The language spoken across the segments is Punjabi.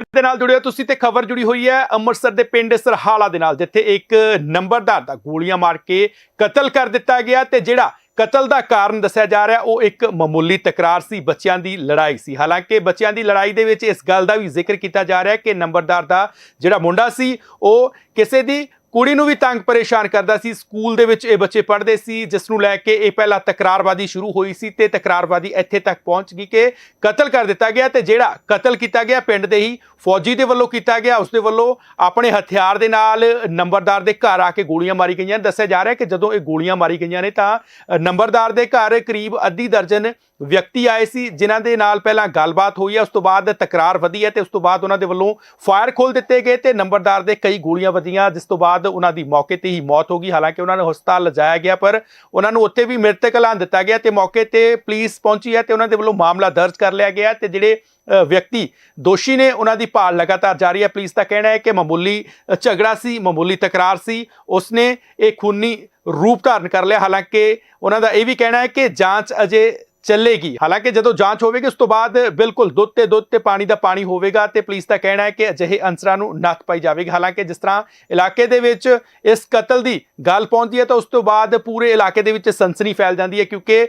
ਦੇ ਨਾਲ ਜੁੜਿਓ ਤੁਸੀਂ ਤੇ ਖਬਰ ਜੁੜੀ ਹੋਈ ਹੈ ਅੰਮ੍ਰਿਤਸਰ ਦੇ ਪਿੰਡ ਸਰਹਾਲਾ ਦੇ ਨਾਲ, ਜਿੱਥੇ ਇੱਕ ਨੰਬਰਦਾਰ ਦਾ ਗੋਲੀਆਂ ਮਾਰ ਕੇ ਕਤਲ ਕਰ ਦਿੱਤਾ ਗਿਆ ਤੇ ਜਿਹੜਾ ਕਤਲ ਦਾ ਕਾਰਨ ਦੱਸਿਆ ਜਾ ਰਿਹਾ, ਉਹ ਇੱਕ ਮਾਮੂਲੀ ਤਕਰਾਰ ਸੀ, ਬੱਚਿਆਂ ਦੀ ਲੜਾਈ ਸੀ। ਹਾਲਾਂਕਿ ਬੱਚਿਆਂ ਦੀ ਲੜਾਈ ਦੇ ਵਿੱਚ ਇਸ ਗੱਲ ਦਾ ਵੀ ਜ਼ਿਕਰ ਕੀਤਾ ਜਾ ਰਿਹਾ ਕਿ ਨੰਬਰਦਾਰ ਦਾ ਜਿਹੜਾ ਮੁੰਡਾ ਸੀ, ਉਹ ਕਿਸੇ ਦੀ ਕੁੜੀ ਨੂੰ ਵੀ ਤੰਗ ਪਰੇਸ਼ਾਨ ਕਰਦਾ ਸੀ। ਸਕੂਲ ਦੇ ਵਿੱਚ ਇਹ ਬੱਚੇ ਪੜ੍ਹਦੇ ਸੀ, ਜਿਸ ਨੂੰ ਲੈ ਕੇ ਇਹ ਪਹਿਲਾਂ ਤਕਰਾਰਵਾਦੀ ਸ਼ੁਰੂ ਹੋਈ ਸੀ ਤੇ ਤਕਰਾਰਵਾਦੀ ਇੱਥੇ ਤੱਕ ਪਹੁੰਚ ਗਈ ਕਿ ਕਤਲ ਕਰ ਦਿੱਤਾ ਗਿਆ ਤੇ ਜਿਹੜਾ ਕਤਲ ਕੀਤਾ ਗਿਆ ਪਿੰਡ ਦੇ ਹੀ, ਫੌਜੀ ਦੇ ਵੱਲੋਂ ਕੀਤਾ ਗਿਆ ਉਸ ਦੇ ਵੱਲੋਂ ਆਪਣੇ ਹਥਿਆਰ ਦੇ ਨਾਲ ਨੰਬਰਦਾਰ ਦੇ ਘਰ ਆ ਕੇ ਗੋਲੀਆਂ ਮਾਰੀ ਗਈਆਂ। ਦੱਸਿਆ ਜਾ ਰਿਹਾ ਕਿ ਜਦੋਂ ਇਹ ਗੋਲੀਆਂ ਮਾਰੀ ਗਈਆਂ ਨੇ ਤਾਂ ਨੰਬਰਦਾਰ ਦੇ ਘਰ ਕਰੀਬ ਅੱਧੀ ਦਰਜਨ ਵਿਅਕਤੀ ਆਏ ਸੀ, ਜਿਨ੍ਹਾਂ ਦੇ ਨਾਲ ਪਹਿਲਾਂ ਗੱਲਬਾਤ ਹੋਈ ਹੈ, ਉਸ ਤੋਂ ਬਾਅਦ ਤਕਰਾਰ ਵਧੀ ਹੈ ਤੇ ਉਸ ਤੋਂ ਬਾਅਦ ਉਹਨਾਂ ਦੇ ਵੱਲੋਂ ਫਾਇਰ ਖੋਲ ਦਿੱਤੇ ਗਏ ਤੇ ਨੰਬਰਦਾਰ ਦੇ ਕਈ ਗੋਲੀਆਂ ਵੱਜੀਆਂ ਜਿਸ ਤੋਂ ਬਾਅਦ ਉਹਨਾਂ ਦੀ ਮੌਕੇ ਤੇ ਹੀ ਮੌਤ ਹੋ ਗਈ। ਹਾਲਾਂਕਿ ਉਹਨਾਂ ਨੂੰ ਹਸਪਤਾਲ ਲਿਜਾਇਆ ਗਿਆ, ਪਰ ਉਹਨਾਂ ਨੂੰ ਉੱਥੇ ਵੀ ਮ੍ਰਿਤਕ ਐਲਾਨ ਦਿੱਤਾ ਗਿਆ ਤੇ ਮੌਕੇ ਤੇ ਪੁਲਿਸ ਪਹੁੰਚੀ ਹੈ ਤੇ ਉਹਨਾਂ ਦੇ ਵੱਲੋਂ ਮਾਮਲਾ ਦਰਜ ਕਰ ਲਿਆ ਗਿਆ ਤੇ ਜਿਹੜੇ ਵਿਅਕਤੀ ਦੋਸ਼ੀ ਨੇ ਉਹਨਾਂ ਦੀ ਭਾਲ ਲਗਾਤਾਰ ਜਾਰੀ ਹੈ। ਪੁਲਿਸ ਦਾ ਕਹਿਣਾ ਹੈ ਕਿ ਮਾਮੂਲੀ ਝਗੜਾ ਸੀ, ਮਾਮੂਲੀ ਤਕਰਾਰ ਸੀ। ਉਸਨੇ ਇਹ ਖੂਨੀ ਰੂਪ ਧਾਰਨ ਕਰ ਲਿਆ। ਹਾਲਾਂਕਿ ਉਹਨਾਂ ਦਾ ਇਹ ਵੀ ਕਹਿਣਾ ਹੈ ਕਿ ਜਾਂਚ ਅਜੇ ਚੱਲੇਗੀ। ਹਾਲਾਂਕਿ ਜਦੋਂ ਜਾਂਚ ਹੋਵੇਗੀ, ਉਸ ਤੋਂ ਬਾਅਦ ਬਿਲਕੁਲ ਦੁੱਧ ਤੇ ਦੁੱਧ ਤੇ ਪਾਣੀ ਦਾ ਪਾਣੀ ਹੋਵੇਗਾ ਤੇ ਪੁਲਿਸ ਦਾ ਕਹਿਣਾ ਹੈ ਕਿ ਅਜਿਹੇ ਅੰਸਰਾਂ ਨੂੰ ਨੱਥ ਪਾਈ ਜਾਵੇਗੀ। ਹਾਲਾਂਕਿ ਜਿਸ ਤਰ੍ਹਾਂ ਇਲਾਕੇ ਦੇ ਵਿੱਚ ਇਸ ਕਤਲ ਦੀ ਗੱਲ ਪਹੁੰਚਦੀ ਹੈ, ਤਾਂ ਉਸ ਤੋਂ ਬਾਅਦ ਪੂਰੇ ਇਲਾਕੇ ਦੇ ਵਿੱਚ ਸਨਸਨੀ ਫੈਲ ਜਾਂਦੀ ਹੈ, ਕਿਉਂਕਿ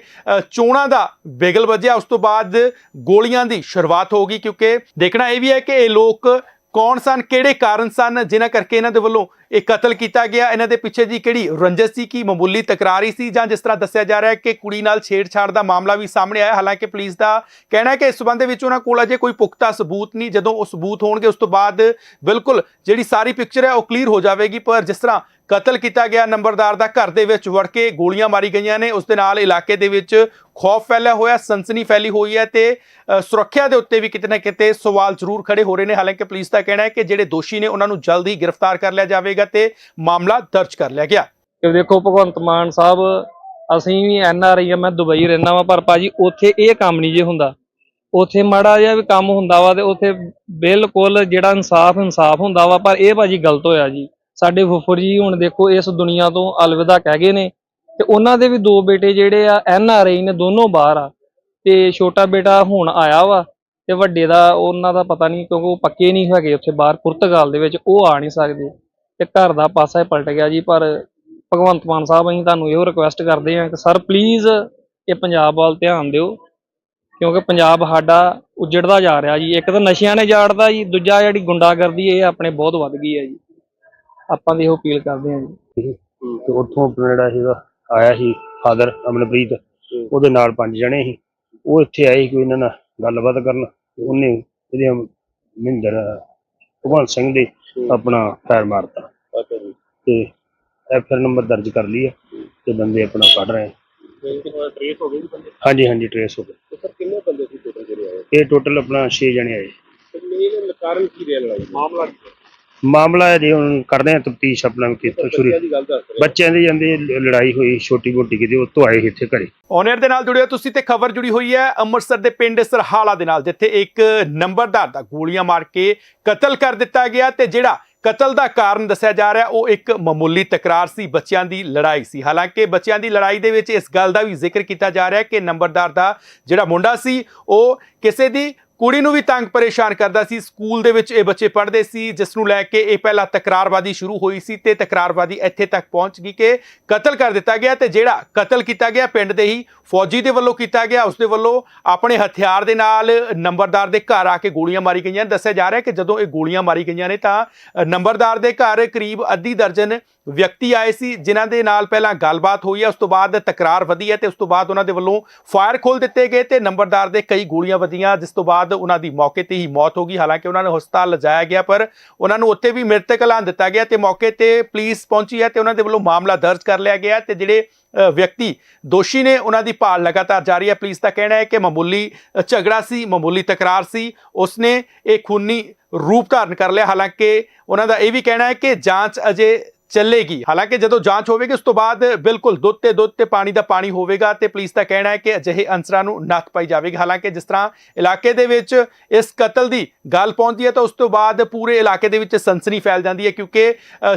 ਚੋਣਾਂ ਦਾ ਬਿਗਲ ਵੱਜਿਆ। ਉਸ ਤੋਂ ਬਾਅਦ ਗੋਲੀਆਂ ਦੀ ਸ਼ੁਰੂਆਤ ਹੋ ਗਈ, ਕਿਉਂਕਿ ਦੇਖਣਾ ਇਹ ਵੀ ਹੈ ਕਿ ਇਹ ਲੋਕ ਕੌਣ ਸਨ, ਕਿਹੜੇ ਕਾਰਨ ਸਨ, ਜਿਨ੍ਹਾਂ ਕਰਕੇ ਇਹਨਾਂ ਦੇ ਵੱਲੋਂ ਇਹ ਕਤਲ ਕੀਤਾ ਗਿਆ। ਇਹਨਾਂ ਦੇ ਪਿੱਛੇ ਦੀ ਕਿਹੜੀ ਰੰਜਿਸ਼ ਸੀ, ਕੀ ਮਾਮੂਲੀ ਤਕਰਾਰੀ ਸੀ, ਜਾਂ ਜਿਸ ਤਰ੍ਹਾਂ ਦੱਸਿਆ ਜਾ ਰਿਹਾ ਹੈ ਕਿ ਕੁੜੀ ਨਾਲ ਛੇੜਛਾੜ ਦਾ ਮਾਮਲਾ ਵੀ ਸਾਹਮਣੇ ਆਇਆ। ਹਾਲਾਂਕਿ ਪੁਲਿਸ ਦਾ ਕਹਿਣਾ ਹੈ ਕਿ ਇਸ ਸਬੰਧ ਵਿੱਚ ਉਹਨਾਂ ਕੋਲ ਅਜੇ ਕੋਈ ਪੁਖਤਾ ਸਬੂਤ ਨਹੀਂ। ਜਦੋਂ ਉਹ ਸਬੂਤ ਹੋਣਗੇ, ਉਸ ਤੋਂ ਬਾਅਦ ਬਿਲਕੁਲ ਜਿਹੜੀ ਸਾਰੀ ਪਿਕਚਰ ਹੈ, ਉਹ ਕਲੀਅਰ ਹੋ ਜਾਵੇਗੀ। ਪਰ ਜਿਸ ਤਰ੍ਹਾਂ ਕਤਲ ਕੀਤਾ ਗਿਆ, ਨੰਬਰਦਾਰ ਦਾ ਘਰ ਦੇ ਵਿੱਚ ਵੜ ਕੇ ਗੋਲੀਆਂ ਮਾਰੀ ਗਈਆਂ ਨੇ, ਉਸ ਦੇ ਨਾਲ ਇਲਾਕੇ ਦੇ ਵਿੱਚ ਖੌਫ ਫੈਲਿਆ ਹੋਇਆ, ਸਨਸਨੀ ਫੈਲੀ ਹੋਈ ਹੈ ਤੇ ਸੁਰੱਖਿਆ ਦੇ ਉੱਤੇ ਵੀ ਕਿਤੇ ਨਾ ਕਿਤੇ ਸਵਾਲ ਜ਼ਰੂਰ ਖੜੇ ਹੋ ਰਹੇ ਨੇ। ਹਾਲਾਂਕਿ ਪੁਲਿਸ ਦਾ ਕਹਿਣਾ ਹੈ ਕਿ ਜਿਹੜੇ ਦੋਸ਼ੀ ਨੇ, ਉਹਨਾਂ ਨੂੰ ਜਲਦ ਹੀ ਗ੍ਰਿਫਤਾਰ ਕਰ ਲਿਆ ਜਾਵੇ ਜਾਵੇਗਾ ਤੇ ਮਾਮਲਾ ਦਰਜ ਕਰ ਲਿਆ ਗਿਆ। ਕਿ ਦੇਖੋ ਭਗਵੰਤ ਮਾਨ ਸਾਹਿਬ, ਅਸੀਂ ਵੀ ਐਨ ਆਰ ਆਈ ਆ, ਮੈਂ ਦੁਬਈ ਰਹਿਣਾ ਵਾਂ, ਪਰ ਭਾਜੀ ਉੱਥੇ ਇਹ ਕੰਮ ਨਹੀਂ ਜੇ ਹੁੰਦਾ। ਉੱਥੇ ਮਾੜਾ ਜਿਹਾ ਵੀ ਕੰਮ ਹੁੰਦਾ ਵਾ ਤੇ ਉੱਥੇ ਬਿਲਕੁਲ ਜਿਹੜਾ ਇਨਸਾਫ ਇਨਸਾਫ ਹੁੰਦਾ ਵਾ, ਪਰ ਇਹ ਭਾਜੀ ਗਲਤ ਹੋਇਆ ਜੀ। ਸਾਡੇ ਫੁੱਫੜ ਜੀ ਹੁਣ ਦੇਖੋ ਇਸ ਦੁਨੀਆ ਤੋਂ ਅਲਵਿਦਾ ਕਹਿ ਗਏ ਨੇ ਤੇ ਉਹਨਾਂ ਦੇ ਵੀ ਦੋ ਬੇਟੇ ਜਿਹੜੇ ਆ, ਐਨ ਆਰ ਆਈ ਨੇ ਦੋਨੋਂ ਬਾਹਰ ਆ। ਤੇ ਛੋਟਾ ਬੇਟਾ ਹੁਣ ਆਇਆ ਵਾ ਤੇ ਵੱਡੇ ਦਾ, ਉਹਨਾਂ ਦਾ ਪਤਾ ਨਹੀਂ ਕਿਉਂਕਿ ਉਹ ਪੱਕੇ ਨਹੀਂ ਹੈਗੇ ਉੱਥੇ ਬਾਹਰ, ਪੁਰਤਗਾਲ ਦੇ ਵਿੱਚ ਉਹ ਆ ਨਹੀਂ ਸਕਦੇ। ਤੇ ਘਰ ਦਾ ਪਾਸਾ ਹੀ ਪਲਟ ਗਿਆ ਜੀ, ਪਰ ਭਗਵੰਤ ਮਾਨ ਸਾਹਿਬ, ਅਸੀਂ ਤੁਹਾਨੂੰ ਇਹੋ ਰਿਕੁਐਸਟ ਕਰਦੇ ਹਾਂ ਕਿ ਸਰ ਪਲੀਜ਼ ਇਹ ਪੰਜਾਬ ਵੱਲ ਧਿਆਨ ਦਿਓ, ਕਿਉਂਕਿ ਪੰਜਾਬ ਸਾਡਾ ਉਜੜਦਾ ਜਾ ਰਿਹਾ ਜੀ। ਇੱਕ ਤਾਂ ਨਸ਼ਿਆਂ ਨੇ ਜਾੜਦਾ ਜੀ, ਦੂਜਾ ਜਿਹੜੀ ਗੁੰਡਾਗਰਦੀ, ਇਹ ਆਪਣੇ ਬਹੁਤ ਵੱਧ ਗਈ ਹੈ ਜੀ। ਆਪਾਂ ਦੀ ਇਹੋ ਅਪੀਲ ਕਰਦੇ ਹਾਂ ਜੀ। ਤੇ ਉੱਥੋਂ ਆਪਣਾ ਜਿਹੜਾ ਸੀਗਾ, ਆਇਆ ਸੀ ਫਾਦਰ ਅਮਨਪ੍ਰੀਤ, ਉਹਦੇ ਨਾਲ ਪੰਜ ਜਣੇ ਸੀ। ਉਹ ਇੱਥੇ ਆਏ ਸੀ ਕੋਈ ਇਹਨਾਂ ਨਾਲ ਗੱਲਬਾਤ ਕਰਨ ਉਹਨੇ, ਇਹਦੇ ਮਹਿੰਦਰ ਭਗਵੰਤ ਸਿੰਘ ਦੇ ਆਪਣਾ ਪੈਰ ਮਾਰਤਾ। ਤੇ ਐਫਆਰ ਨੰਬਰ ਦਰਜ ਕਰ ਲਈ ਹੈ। ਤੇ ਬੰਦੇ ਆਪਣਾ ਕੱਢ ਰਹੇ। ਟ੍ਰੇਸ ਹੋ ਗਏ ਜੀ ਬੰਦੇ? ਹਾਂਜੀ ਹਾਂਜੀ ਟ੍ਰੇਸ ਹੋ ਗਏ। ਤੇ ਸਰ ਕਿੰਨੇ ਬੰਦੇ ਸੀ ਟੋਟਲ ਜਿਹੜੇ ਆਏ? ਇਹ ਟੋਟਲ ਆਪਣਾ 6 ਜਣੇ ਆਏ। ਤੇ ਮੇਨ ਕਾਰਨ ਕੀ ਰਿਹਾ ਲੜਾਈ? ਮਾਮਲਾ ਕੀ? ਮਾਮਲਾ ਹੈ ਜੀ, ਹੁਣ ਕਰਦੇ ਆ ਤਫਤੀਸ਼ ਆਪਣਾ ਵੀ ਕਿੱਥੋਂ ਸ਼ੁਰੂ। ਬੱਚਿਆਂ ਦੀ ਗੱਲ ਲੜਾਈ ਹੋਈ, ਛੋਟੀ ਮੋਟੀ ਕਿਤੇ ਉੱਥੋਂ ਆਏ ਇੱਥੇ ਘਰੇ। ਔਨਰ ਦੇ ਨਾਲ ਜੁੜਿਓ ਤੁਸੀਂ ਤੇ ਖਬਰ ਜੁੜੀ ਹੋਈ ਹੈ ਅੰਮ੍ਰਿਤਸਰ ਦੇ ਪਿੰਡ ਸਰਹਾਲਾ ਦੇ ਨਾਲ, ਜਿੱਥੇ ਇੱਕ ਨੰਬਰਦਾਰ ਦਾ ਗੋਲੀਆਂ ਮਾਰ ਕੇ ਕਤਲ ਕਰ ਦਿੱਤਾ ਗਿਆ ਤੇ ਜਿਹੜਾ ਕਤਲ ਦਾ ਕਾਰਨ ਦੱਸਿਆ ਜਾ ਰਿਹਾ, ਉਹ ਇੱਕ ਮਾਮੂਲੀ ਤਕਰਾਰ ਸੀ, ਬੱਚਿਆਂ ਦੀ ਲੜਾਈ ਸੀ। ਹਾਲਾਂਕਿ ਬੱਚਿਆਂ ਦੀ ਲੜਾਈ ਦੇ ਵਿੱਚ ਇਸ ਗੱਲ ਦਾ ਵੀ ਜ਼ਿਕਰ ਕੀਤਾ ਜਾ ਰਿਹਾ ਕਿ ਨੰਬਰਦਾਰ ਦਾ ਜਿਹੜਾ ਮੁੰਡਾ ਸੀ, ਉਹ ਕਿਸੇ ਦੀ ਕੁੜੀ ਨੂੰ ਵੀ ਤੰਗ ਪਰੇਸ਼ਾਨ ਕਰਦਾ ਸੀ। ਸਕੂਲ ਦੇ ਵਿੱਚ ਇਹ ਬੱਚੇ ਪੜ੍ਹਦੇ ਸੀ, ਜਿਸ ਨੂੰ ਲੈ ਕੇ ਇਹ ਪਹਿਲਾਂ ਤਕਰਾਰਵਾਦੀ ਸ਼ੁਰੂ ਹੋਈ ਸੀ ਤੇ ਤਕਰਾਰਵਾਦੀ ਇੱਥੇ ਤੱਕ ਪਹੁੰਚ ਗਈ ਕਿ ਕਤਲ ਕਰ ਦਿੱਤਾ ਗਿਆ ਤੇ ਜਿਹੜਾ ਕਤਲ ਕੀਤਾ ਗਿਆ ਪਿੰਡ ਦੇ ਹੀ ਫੌਜੀ ਦੇ ਵੱਲੋਂ ਕੀਤਾ ਗਿਆ। ਉਸ ਦੇ ਵੱਲੋਂ ਆਪਣੇ ਹਥਿਆਰ ਦੇ ਨਾਲ ਨੰਬਰਦਾਰ ਦੇ ਘਰ ਆ ਕੇ ਗੋਲੀਆਂ ਮਾਰੀ ਗਈਆਂ। ਦੱਸਿਆ ਜਾ ਰਿਹਾ ਕਿ ਜਦੋਂ ਇਹ ਗੋਲੀਆਂ ਮਾਰੀ ਗਈਆਂ ਨੇ ਤਾਂ ਨੰਬਰਦਾਰ ਦੇ ਘਰ ਕਰੀਬ ਅੱਧੀ ਦਰਜਨ ਵਿਅਕਤੀ ਆਏ ਸੀ, ਜਿਨ੍ਹਾਂ ਦੇ ਨਾਲ ਪਹਿਲਾਂ ਗੱਲਬਾਤ ਹੋਈ ਹੈ ਉਸ ਤੋਂ ਬਾਅਦ ਤਕਰਾਰ ਵਧੀ ਹੈ ਤੇ ਉਸ ਤੋਂ ਬਾਅਦ ਉਹਨਾਂ ਦੇ ਵੱਲੋਂ ਫਾਇਰ ਖੋਲ ਦਿੱਤੇ ਗਏ ਤੇ ਨੰਬਰਦਾਰ ਦੇ ਕਈ ਗੋਲੀਆਂ ਵਧੀਆਂ, ਜਿਸ ਤੋਂ ਬਾਅਦ ਉਹਨਾਂ ਦੀ ਮੌਕੇ ਤੇ ਹੀ ਮੌਤ ਹੋ ਗਈ। ਹਾਲਾਂਕਿ ਉਹਨਾਂ ਨੂੰ ਹਸਪਤਾਲ ਲਿਜਾਇਆ ਗਿਆ, ਪਰ ਉਹਨਾਂ ਨੂੰ ਉੱਥੇ ਵੀ ਮ੍ਰਿਤਕ ਐਲਾਨ ਦਿੱਤਾ ਗਿਆ ਤੇ ਮੌਕੇ ਤੇ ਪੁਲਿਸ ਪਹੁੰਚੀ ਹੈ ਤੇ ਉਹਨਾਂ ਦੇ ਵੱਲੋਂ ਮਾਮਲਾ ਦਰਜ ਕਰ ਲਿਆ ਗਿਆ ਤੇ ਜਿਹੜੇ ਵਿਅਕਤੀ ਦੋਸ਼ੀ ਨੇ ਉਹਨਾਂ ਦੀ ਭਾਲ ਲਗਾਤਾਰ ਜਾਰੀ ਹੈ। ਪੁਲਿਸ ਦਾ ਕਹਿਣਾ ਹੈ ਕਿ ਮਾਮੂਲੀ ਝਗੜਾ ਸੀ, ਮਾਮੂਲੀ ਤਕਰਾਰ ਸੀ। ਉਸਨੇ ਇਹ ਖੂਨੀ ਰੂਪ ਧਾਰਨ ਕਰ ਲਿਆ। ਹਾਲਾਂਕਿ ਉਹਨਾਂ ਦਾ ਇਹ ਵੀ ਕਹਿਣਾ ਹੈ ਕਿ ਜਾਂਚ ਅਜੇ ਚੱਲੇਗੀ। ਹਾਲਾਂਕਿ ਜਦੋਂ ਜਾਂਚ ਹੋਵੇਗੀ, ਉਸ ਤੋਂ ਬਾਅਦ ਬਿਲਕੁਲ ਦੁੱਧ ਤੇ ਦੁੱਧ ਤੇ ਪਾਣੀ ਦਾ ਪਾਣੀ ਹੋਵੇਗਾ ਤੇ ਪੁਲਿਸ ਦਾ ਕਹਿਣਾ ਹੈ ਕਿ ਅਜਿਹੇ ਅੰਸਰਾਂ ਨੂੰ ਨੱਥ ਪਾਈ ਜਾਵੇਗੀ। ਹਾਲਾਂਕਿ ਜਿਸ ਤਰ੍ਹਾਂ ਇਲਾਕੇ ਦੇ ਵਿੱਚ ਇਸ ਕਤਲ ਦੀ ਗੱਲ ਪਹੁੰਚਦੀ ਹੈ, ਤਾਂ ਉਸ ਤੋਂ ਬਾਅਦ ਪੂਰੇ ਇਲਾਕੇ ਦੇ ਵਿੱਚ ਸਨਸਨੀ ਫੈਲ ਜਾਂਦੀ ਹੈ, ਕਿਉਂਕਿ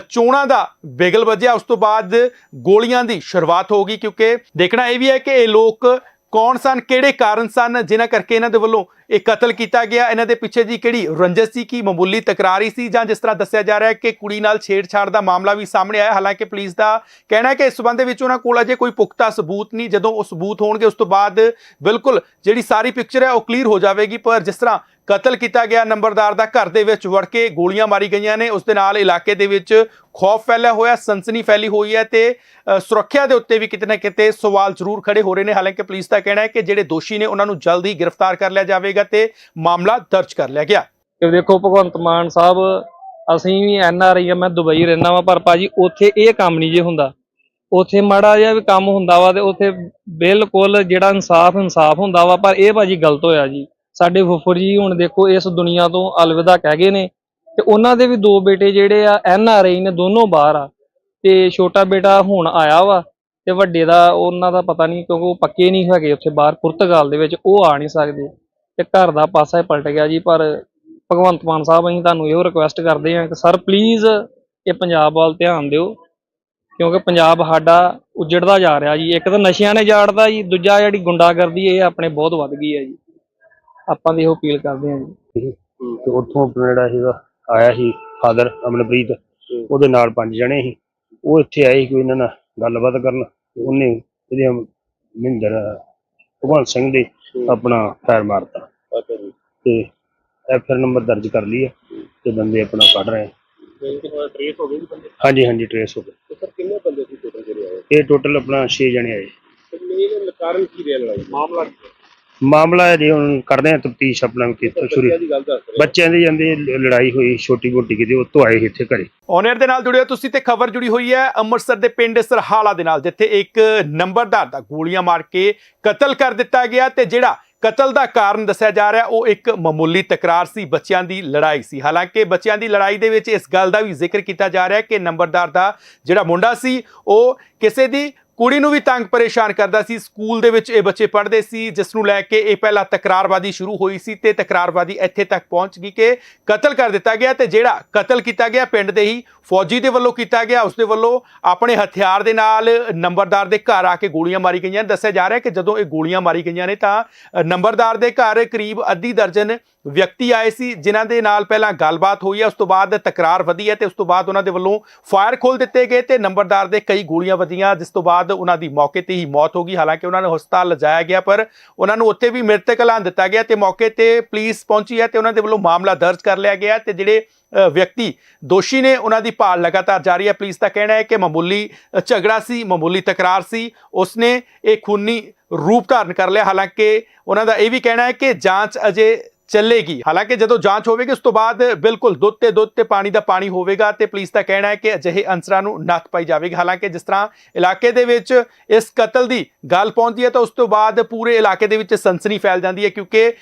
ਚੋਣਾਂ ਦਾ ਬਿਗਲ ਵੱਜਿਆ। ਉਸ ਤੋਂ ਬਾਅਦ ਗੋਲੀਆਂ ਦੀ ਸ਼ੁਰੂਆਤ ਹੋ ਗਈ, ਕਿਉਂਕਿ ਦੇਖਣਾ ਇਹ ਵੀ ਹੈ ਕਿ ਇਹ ਲੋਕ ਕੌਣ ਸਨ, ਕਿਹੜੇ ਕਾਰਨ ਸਨ, ਜਿਨ੍ਹਾਂ ਕਰਕੇ ਇਹਨਾਂ ਦੇ ਵੱਲੋਂ ਇਹ ਕਤਲ ਕੀਤਾ ਗਿਆ? ਇਹਨਾਂ ਦੇ ਪਿੱਛੇ ਦੀ ਕਿਹੜੀ ਰੰਜਿਸ਼ ਸੀ, ਕੀ ਮਾਮੂਲੀ ਤਕਰਾਰੀ ਸੀ? ਜਾਂ ਜਿਸ ਤਰ੍ਹਾਂ ਦੱਸਿਆ ਜਾ ਰਿਹਾ ਹੈ ਕਿ ਕੁੜੀ ਨਾਲ ਛੇੜਛਾੜ ਦਾ ਮਾਮਲਾ ਵੀ ਸਾਹਮਣੇ ਆਇਆ, ਹਾਲਾਂਕਿ ਪੁਲਿਸ ਦਾ ਕਹਿਣਾ ਹੈ ਕਿ ਇਸ ਸਬੰਧ ਵਿੱਚ ਉਹਨਾਂ ਕੋਲ ਅਜੇ ਕੋਈ ਪੁਖਤਾ ਸਬੂਤ ਨਹੀਂ। ਜਦੋਂ ਉਹ ਸਬੂਤ ਹੋਣਗੇ, ਉਸ ਤੋਂ ਬਾਅਦ ਬਿਲਕੁਲ ਜਿਹੜੀ ਸਾਰੀ ਪਿਕਚਰ ਹੈ, ਉਹ ਕਲੀਅਰ ਹੋ ਜਾਵੇਗੀ। ਪਰ ਜਿਸ ਤਰ੍ਹਾਂ ਕਤਲ ਕੀਤਾ ਗਿਆ। ਨੰਬਰਦਾਰ ਦਾ ਘਰ ਦੇ ਵਿੱਚ ਵੜ ਕੇ ਗੋਲੀਆਂ ਮਾਰੀ ਗਈਆਂ ਨੇ। ਉਸ ਦੇ ਨਾਲ ਇਲਾਕੇ ਦੇ ਵਿੱਚ ਖੌਫ ਫੈਲਿਆ ਹੋਇਆ, ਸਨਸਨੀ ਫੈਲੀ ਹੋਈ ਹੈ ਤੇ ਸੁਰੱਖਿਆ ਦੇ ਉੱਤੇ ਵੀ ਕਿਤੇ ਨਾ ਕਿਤੇ ਸਵਾਲ ਜ਼ਰੂਰ ਖੜੇ ਹੋ ਰਹੇ ਨੇ। ਹਾਲਾਂਕਿ ਪੁਲਿਸ ਦਾ ਕਹਿਣਾ ਹੈ ਕਿ ਜਿਹੜੇ ਦੋਸ਼ੀ ਨੇ ਉਹਨਾਂ ਨੂੰ ਜਲਦ ਹੀ ਗ੍ਰਿਫਤਾਰ ਕਰ ਲਿਆ ਜਾਵੇਗਾ ਤੇ ਮਾਮਲਾ ਦਰਜ ਕਰ ਲਿਆ ਗਿਆ। ਕਿ ਦੇਖੋ ਭਗਵੰਤ ਮਾਨ ਸਾਹਿਬ, ਅਸੀਂ ਵੀ ਐਨ ਆਰ ਆਈ ਆ, ਮੈਂ ਦੁਬਈ ਰਹਿਣਾ ਵਾ, ਪਰ ਭਾਜੀ ਉੱਥੇ ਇਹ ਕੰਮ ਨਹੀਂ ਜੇ ਹੁੰਦਾ। ਉੱਥੇ ਮਾੜਾ ਜਿਹਾ ਵੀ ਕੰਮ ਹੁੰਦਾ ਵਾ ਤੇ ਉੱਥੇ ਬਿਲਕੁਲ ਜਿਹੜਾ ਇਨਸਾਫ ਇਨਸਾਫ ਹੁੰਦਾ ਵਾ, ਪਰ ਇਹ ਭਾਜੀ ਗਲਤ ਹੋਇਆ ਜੀ। ਸਾਡੇ ਫੁੱਫੜ ਜੀ ਹੁਣ ਦੇਖੋ ਇਸ ਦੁਨੀਆ ਤੋਂ ਅਲਵਿਦਾ ਕਹਿ ਗਏ ਨੇ। ਤੇ ਉਹਨਾਂ ਦੇ ਵੀ ਦੋ ਬੇਟੇ ਜਿਹੜੇ ਆ, ਐਨ ਆਰ ਆਈ ਨੇ ਦੋਨੋਂ ਬਾਹਰ ਆ। ਤੇ ਛੋਟਾ ਬੇਟਾ ਹੁਣ ਆਇਆ ਵਾ ਤੇ ਵੱਡੇ ਦਾ ਉਹਨਾਂ ਦਾ ਪਤਾ ਨਹੀਂ ਕਿਉਂਕਿ ਉਹ ਪੱਕੇ ਨਹੀਂ ਹੈਗੇ ਉੱਥੇ ਬਾਹਰ, ਪੁਰਤਗਾਲ ਦੇ ਵਿੱਚ ਉਹ ਆ ਨਹੀਂ ਸਕਦੇ। ਤੇ ਘਰ ਦਾ ਪਾਸਾ ਹੀ ਪਲਟ ਗਿਆ ਜੀ, ਪਰ ਭਗਵੰਤ ਮਾਨ ਸਾਹਿਬ ਅਸੀਂ ਤੁਹਾਨੂੰ ਇਹੋ ਰਿਕੁਐਸਟ ਕਰਦੇ ਹਾਂ ਕਿ ਸਰ ਪਲੀਜ਼ ਇਹ ਪੰਜਾਬ ਵੱਲ ਧਿਆਨ ਦਿਓ, ਕਿਉਂਕਿ ਪੰਜਾਬ ਸਾਡਾ ਉਜੜਦਾ ਜਾ ਰਿਹਾ ਜੀ। ਇੱਕ ਤਾਂ ਨਸ਼ਿਆਂ ਨੇ ਜਾੜਦਾ ਜੀ, ਦੂਜਾ ਜਿਹੜੀ ਗੁੰਡਾਗਰਦੀ ਇਹ ਆਪਣੇ ਬਹੁਤ ਵੱਧ ਗਈ ਹੈ ਜੀ। ਆਪਾਂ ਦੀ ਇਹੋ ਅਪੀਲ ਕਰਦੇ ਹਾਂ ਜੀ। ਤੇ ਉੱਥੋਂ ਆਪਣਾ ਜਿਹੜਾ ਸੀਗਾ ਆਇਆ ਸੀ ਫਾਦਰ ਅਮਨਪ੍ਰੀਤ ਉਹਦੇ ਨਾਲ ਪੰਜ ਜਣੇ ਸੀ। ਉਹ ਇੱਥੇ ਆਏ ਸੀ ਕੋਈ ਇਹਨਾਂ ਨਾਲ ਗੱਲਬਾਤ ਕਰਨ। ਉਹਨੇ ਇਹਦੇ ਮਹਿੰਦਰ ਭਗਵੰਤ ਸਿੰਘ ਦੇ ਆਪਣਾ ਫੈਰ ਮਾਰਤਾ। ਅੱਛਾ ਜੀ। ਤੇ ਨੰਬਰ ਦਰਜ ਕਰ ਲਈ ਹੈ ਤੇ ਬੰਦੇ ਆਪਣਾ ਕੱਢ ਰਹੇ ਆ। ਤੇ ਕਿੰਨਾ ਟ੍ਰੇਸ ਹੋ ਗਏ ਜੀ ਬੰਦੇ? ਹਾਂਜੀ ਹਾਂਜੀ ਟ੍ਰੇਸ ਹੋ ਗਏ। ਤੇ ਸਰ ਕਿੰਨੇ ਬੰਦੇ ਸੀ ਟੋਟਲ ਜਿਹੜੇ ਆਏ? ਇਹ ਟੋਟਲ ਆਪਣਾ 6 ਜਣੇ ਆਏ। ਤੇ ਮੇਨ ਕਾਰਨ ਕੀ ਰਿਹਾ ਲੜਾਈ? ਦਾ? ਮਾਮਲਾ ਕੀ ਹੈ? ਮਾਮਲਾ ਹੈ ਜੀ ਹੁਣ ਕਰਦੇ ਆ ਤਫਤੀਸ਼ ਆਪਣਾ ਕਿਤੋਂ ਸ਼ੁਰੂ। ਬੱਚਿਆਂ ਦੀ ਜਾਂਦੇ ਲੜਾਈ ਹੋਈ ਛੋਟੀ ਮੋਟੀ ਕਿਤੇ ਉੱਤੋਂ ਆਏ ਇੱਥੇ ਘਰੇ। ਔਨਰ ਦੇ ਨਾਲ ਜੁੜਿਓ ਤੁਸੀਂ ਤੇ ਖਬਰ ਜੁੜੀ ਹੋਈ ਹੈ ਅੰਮ੍ਰਿਤਸਰ ਦੇ ਪਿੰਡ ਸਰਹਾਲਾ ਦੇ ਨਾਲ ਜਿੱਥੇ ਇੱਕ ਨੰਬਰਦਾਰ ਦਾ ਗੋਲੀਆਂ ਮਾਰ ਕੇ ਕਤਲ ਕਰ ਦਿੱਤਾ ਗਿਆ ਤੇ ਜਿਹੜਾ ਕਤਲ ਦਾ ਕਾਰਨ ਦੱਸਿਆ ਜਾ ਰਿਹਾ ਉਹ ਇੱਕ ਮਾਮੂਲੀ ਤਕਰਾਰ ਸੀ ਬੱਚਿਆਂ ਦੀ ਲੜਾਈ ਸੀ। ਹਾਲਾਂਕਿ ਬੱਚਿਆਂ ਦੀ ਲੜਾਈ ਦੇ ਵਿੱਚ ਇਸ ਗੱਲ ਦਾ ਵੀ ਜ਼ਿਕਰ ਕੀਤਾ ਜਾ ਰਿਹਾ ਕਿ ਨੰਬਰਦਾਰ ਦਾ ਜਿਹੜਾ ਮੁੰਡਾ ਸੀ ਉਹ ਕਿਸੇ ਦੀ ਕੁੜੀ ਨੂੰ ਵੀ ਤੰਗ ਪਰੇਸ਼ਾਨ ਕਰਦਾ ਸੀ। ਸਕੂਲ ਦੇ ਵਿੱਚ ਇਹ ਬੱਚੇ ਪੜ੍ਹਦੇ ਸੀ ਜਿਸ ਨੂੰ ਲੈ ਕੇ ਇਹ ਪਹਿਲਾਂ ਤਕਰਾਰਵਾਦੀ ਸ਼ੁਰੂ ਹੋਈ ਸੀ ਤੇ ਤਕਰਾਰਵਾਦੀ ਇੱਥੇ ਤੱਕ ਪਹੁੰਚ ਗਈ ਕਿ ਕਤਲ ਕਰ ਦਿੱਤਾ ਗਿਆ ਤੇ ਜਿਹੜਾ ਕਤਲ ਕੀਤਾ ਗਿਆ ਪਿੰਡ ਦੇ ਹੀ, ਫੌਜੀ ਦੇ ਵੱਲੋਂ ਕੀਤਾ ਗਿਆ। ਉਸ ਦੇ ਵੱਲੋਂ ਆਪਣੇ ਹਥਿਆਰ ਦੇ ਨਾਲ ਨੰਬਰਦਾਰ ਦੇ ਘਰ ਆ ਕੇ ਗੋਲੀਆਂ ਮਾਰੀ ਗਈਆਂ। ਦੱਸਿਆ ਜਾ ਰਿਹਾ ਕਿ ਜਦੋਂ ਇਹ ਗੋਲੀਆਂ ਮਾਰੀ ਗਈਆਂ ਨੇ ਤਾਂ ਨੰਬਰਦਾਰ ਦੇ ਘਰ ਕਰੀਬ ਅੱਧੀ ਦਰਜਨ ਵਿਅਕਤੀ ਆਏ ਸੀ, ਜਿਨ੍ਹਾਂ ਦੇ ਨਾਲ ਪਹਿਲਾਂ ਗੱਲਬਾਤ ਹੋਈ ਹੈ। ਉਸ ਤੋਂ ਬਾਅਦ ਤਕਰਾਰ ਵਧੀ ਹੈ ਤੇ ਉਸ ਤੋਂ ਬਾਅਦ ਉਹਨਾਂ ਦੇ ਵੱਲੋਂ ਫਾਇਰ ਖੋਲ ਦਿੱਤੇ ਗਏ ਤੇ ਨੰਬਰਦਾਰ ਦੇ ਕਈ ਗੋਲੀਆਂ ਵੱਜੀਆਂ ਜਿਸ ਤੋਂ ਬਾਅਦ ਉਹਨਾਂ ਦੀ ਮੌਕੇ ਤੇ ਹੀ ਮੌਤ ਹੋ ਗਈ। ਹਾਲਾਂਕਿ ਉਹਨਾਂ ਨੂੰ ਹਸਪਤਾਲ ਲਿਜਾਇਆ ਗਿਆ, ਪਰ ਉਹਨਾਂ ਨੂੰ ਉੱਥੇ ਵੀ ਮ੍ਰਿਤਕ ਐਲਾਨ ਦਿੱਤਾ ਗਿਆ ਤੇ ਮੌਕੇ ਤੇ ਪੁਲਿਸ ਪਹੁੰਚੀ ਹੈ ਤੇ ਉਹਨਾਂ ਦੇ ਵੱਲੋਂ ਮਾਮਲਾ ਦਰਜ ਕਰ ਲਿਆ ਗਿਆ ਤੇ ਜਿਹੜੇ ਵਿਅਕਤੀ ਦੋਸ਼ੀ ਨੇ ਉਹਨਾਂ ਦੀ ਭਾਲ ਲਗਾਤਾਰ ਜਾਰੀ ਹੈ। ਪੁਲਿਸ ਦਾ ਕਹਿਣਾ ਹੈ ਕਿ ਮਾਮੂਲੀ ਝਗੜਾ ਸੀ, ਮਾਮੂਲੀ ਤਕਰਾਰ ਸੀ। ਉਸਨੇ ਇਹ ਖੂਨੀ ਰੂਪ ਧਾਰਨ ਕਰ ਲਿਆ। ਹਾਲਾਂਕਿ ਉਹਨਾਂ ਦਾ ਇਹ ਵੀ ਕਹਿਣਾ ਹੈ ਕਿ ਜਾਂਚ ਅਜੇ ਚੱਲੇਗੀ। ਹਾਲਾਂਕਿ ਜਦੋਂ ਜਾਂਚ ਹੋਵੇਗੀ, ਉਸ ਤੋਂ ਬਾਅਦ ਬਿਲਕੁਲ ਦੁੱਧ ਤੇ ਦੁੱਧ ਤੇ ਪਾਣੀ ਦਾ ਪਾਣੀ ਹੋਵੇਗਾ ਤੇ ਪੁਲਿਸ ਦਾ ਕਹਿਣਾ ਹੈ ਕਿ ਅਜਿਹੇ ਅੰਸਰਾਂ ਨੂੰ ਨੱਥ ਪਾਈ ਜਾਵੇਗੀ। ਹਾਲਾਂਕਿ ਜਿਸ ਤਰ੍ਹਾਂ ਇਲਾਕੇ ਦੇ ਵਿੱਚ ਇਸ ਕਤਲ ਦੀ ਗੱਲ ਪਹੁੰਚਦੀ ਹੈ, ਤਾਂ ਉਸ ਤੋਂ ਬਾਅਦ ਪੂਰੇ ਇਲਾਕੇ ਦੇ ਵਿੱਚ ਸਨਸਨੀ ਫੈਲ ਜਾਂਦੀ ਹੈ, ਕਿਉਂਕਿ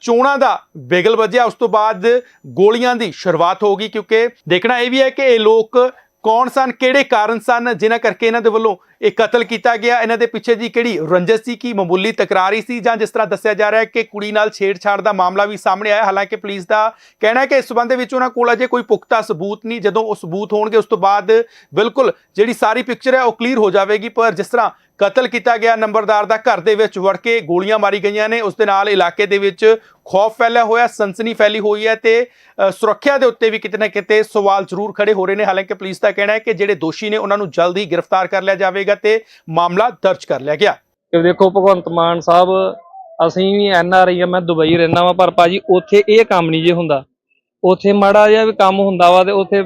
ਚੋਣਾਂ ਦਾ ਬਿਗਲ ਵੱਜਿਆ। ਉਸ ਤੋਂ ਬਾਅਦ ਗੋਲੀਆਂ ਦੀ ਸ਼ੁਰੂਆਤ ਹੋ ਗਈ, ਕਿਉਂਕਿ ਦੇਖਣਾ ਇਹ ਵੀ ਹੈ ਕਿ ਇਹ ਲੋਕ ਕੌਣ ਸਨ, ਕਿਹੜੇ ਕਾਰਨ ਸਨ, ਜਿਨ੍ਹਾਂ ਕਰਕੇ ਇਹਨਾਂ ਦੇ ਵੱਲੋਂ ਇਹ ਕਤਲ ਕੀਤਾ ਗਿਆ? ਇਹਨਾਂ ਦੇ ਪਿੱਛੇ ਦੀ ਕਿਹੜੀ ਰੰਜਿਸ਼ ਸੀ, ਕੀ ਮਾਮੂਲੀ ਤਕਰਾਰੀ ਸੀ? ਜਾਂ ਜਿਸ ਤਰ੍ਹਾਂ ਦੱਸਿਆ ਜਾ ਰਿਹਾ ਹੈ ਕਿ ਕੁੜੀ ਨਾਲ ਛੇੜਛਾੜ ਦਾ ਮਾਮਲਾ ਵੀ ਸਾਹਮਣੇ ਆਇਆ, ਹਾਲਾਂਕਿ ਪੁਲਿਸ ਦਾ ਕਹਿਣਾ ਹੈ ਕਿ ਇਸ ਸਬੰਧ ਵਿੱਚ ਉਹਨਾਂ ਕੋਲ ਅਜੇ ਕੋਈ ਪੁਖਤਾ ਸਬੂਤ ਨਹੀਂ। ਜਦੋਂ ਉਹ ਸਬੂਤ ਹੋਣਗੇ, ਉਸ ਤੋਂ ਬਾਅਦ ਬਿਲਕੁਲ ਜਿਹੜੀ ਸਾਰੀ ਪਿਕਚਰ ਹੈ, ਉਹ ਕਲੀਅਰ ਹੋ ਜਾਵੇਗੀ। ਪਰ ਜਿਸ ਤਰ੍ਹਾਂ ਕਤਲ ਕੀਤਾ ਗਿਆ। ਨੰਬਰਦਾਰ ਦਾ ਘਰ ਦੇ ਵਿੱਚ ਵੜ ਕੇ ਗੋਲੀਆਂ ਮਾਰੀ ਗਈਆਂ ਨੇ। ਉਸ ਦੇ ਨਾਲ ਇਲਾਕੇ ਦੇ ਵਿੱਚ ਖੌਫ ਫੈਲਿਆ ਹੋਇਆ, ਸਨਸਨੀ ਫੈਲੀ ਹੋਈ ਹੈ ਤੇ ਸੁਰੱਖਿਆ ਦੇ ਉੱਤੇ ਵੀ ਕਿਤੇ ਨਾ ਕਿਤੇ ਸਵਾਲ ਜ਼ਰੂਰ ਖੜੇ ਹੋ ਰਹੇ ਨੇ। ਹਾਲਾਂਕਿ ਪੁਲਿਸ ਦਾ ਕਹਿਣਾ ਹੈ ਕਿ ਜਿਹੜੇ ਦੋਸ਼ੀ ਨੇ ਉਹਨਾਂ ਨੂੰ ਜਲਦ ਹੀ ਗ੍ਰਿਫਤਾਰ ਕਰ ਲਿਆ ਜਾਵੇਗਾ ਤੇ ਮਾਮਲਾ ਦਰਜ ਕਰ ਲਿਆ ਗਿਆ। ਕਿ ਦੇਖੋ ਭਗਵੰਤ ਮਾਨ ਸਾਹਿਬ, ਅਸੀਂ ਵੀ ਐਨ ਆਰ ਆਈ ਆ, ਮੈਂ ਦੁਬਈ ਰਹਿਣਾ ਵਾਂ, ਪਰ ਭਾਜੀ ਉੱਥੇ ਇਹ ਕੰਮ ਨਹੀਂ ਜੇ ਹੁੰਦਾ। ਉੱਥੇ ਮਾੜਾ ਜਿਹਾ ਵੀ ਕੰਮ ਹੁੰਦਾ ਵਾ ਤੇ ਉੱਥੇ